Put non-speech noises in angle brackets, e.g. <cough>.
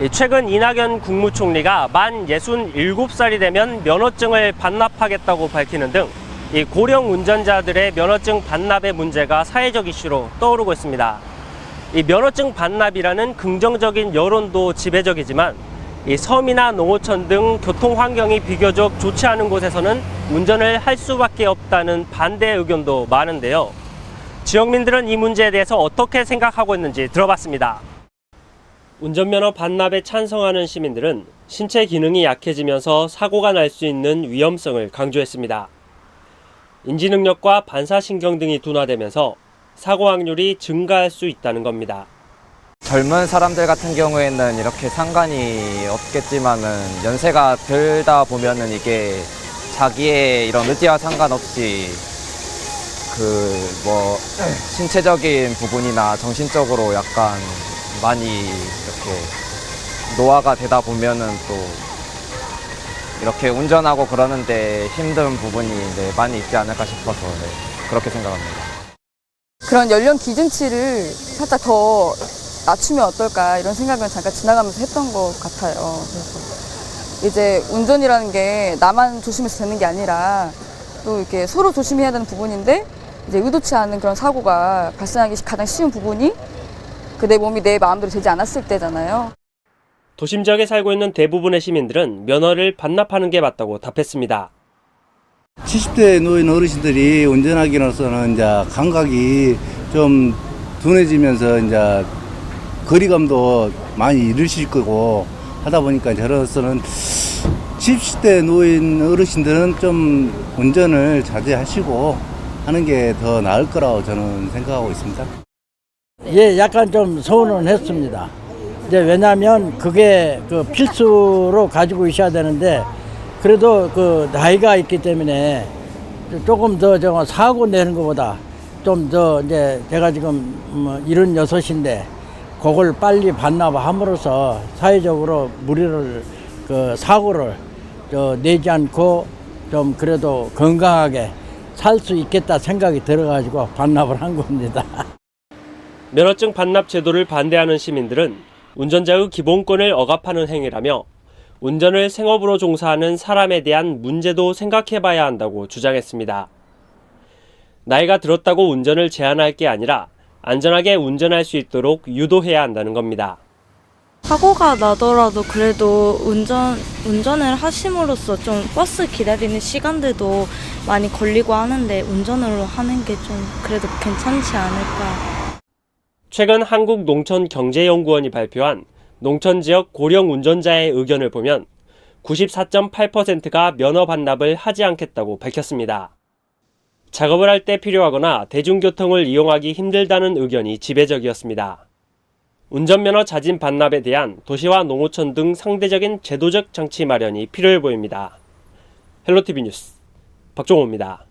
이 최근 이낙연 국무총리가 만 67살이 되면 면허증을 반납하겠다고 밝히는 등이 고령 운전자들의 면허증 반납의 문제가 사회적 이슈로 떠오르고 있습니다. 이 면허증 반납이라는 긍정적인 여론도 지배적이지만 이 섬이나 농어촌 등 교통 환경이 비교적 좋지 않은 곳에서는 운전을 할 수밖에 없다는 반대 의견도 많은데요. 지역민들은 이 문제에 대해서 어떻게 생각하고 있는지 들어봤습니다. 운전면허 반납에 찬성하는 시민들은 신체 기능이 약해지면서 사고가 날 수 있는 위험성을 강조했습니다. 인지 능력과 반사신경 등이 둔화되면서 사고 확률이 증가할 수 있다는 겁니다. 젊은 사람들 같은 경우에는 이렇게 상관이 없겠지만은 연세가 들다 보면은 이게 자기의 이런 의지와 상관없이 그 뭐 신체적인 부분이나 정신적으로 약간 많이 이렇게 노화가 되다 보면은 또 이렇게 운전하고 그러는데 힘든 부분이 네, 많이 있지 않을까 싶어서 네, 그렇게 생각합니다. 그런 연령 기준치를 살짝 더 낮추면 어떨까 이런 생각은 잠깐 지나가면서 했던 것 같아요. 그래서 이제 운전이라는 게 나만 조심해서 되는 게 아니라 또 이렇게 서로 조심해야 되는 부분인데 이제 의도치 않은 그런 사고가 발생하기 가장 쉬운 부분이 그 내 몸이 내 마음대로 되지 않았을 때잖아요. 도심 지역에 살고 있는 대부분의 시민들은 면허를 반납하는 게 맞다고 답했습니다. 70대 노인 어르신들이 운전하기로서는 이제 감각이 좀 둔해지면서 이제 거리감도 많이 잃으실 거고 하다 보니까 저로서는 70대 노인 어르신들은 좀 운전을 자제하시고 하는 게 더 나을 거라고 저는 생각하고 있습니다. 예, 약간 좀 서운은 했습니다. 이제 왜냐하면 그게 그 필수로 가지고 있어야 되는데 그래도 그 나이가 있기 때문에 조금 더 저 사고 내는 것보다 좀 더 이제 제가 지금 뭐 76인데 그걸 빨리 반납함으로써 사회적으로 무리를 그 사고를 저 내지 않고 좀 그래도 건강하게 살 수 있겠다 생각이 들어가지고 반납을 한 겁니다. <laughs> 면허증 반납 제도를 반대하는 시민들은 운전자의 기본권을 억압하는 행위라며 운전을 생업으로 종사하는 사람에 대한 문제도 생각해 봐야 한다고 주장했습니다. 나이가 들었다고 운전을 제한할 게 아니라 안전하게 운전할 수 있도록 유도해야 한다는 겁니다. 사고가 나더라도 그래도 운전 운전을 하심으로써 좀 버스 기다리는 시간들도 많이 걸리고 하는데 운전으로 하는 게 좀 그래도 괜찮지 않을까. 최근 한국농촌경제연구원이 발표한 농촌 지역 고령 운전자의 의견을 보면 94.8%가 면허 반납을 하지 않겠다고 밝혔습니다. 작업을 할 때 필요하거나 대중교통을 이용하기 힘들다는 의견이 지배적이었습니다. 운전면허 자진 반납에 대한 도시와 농어촌 등 상대적인 제도적 장치 마련이 필요해 보입니다. 헬로티비 뉴스 박종호입니다.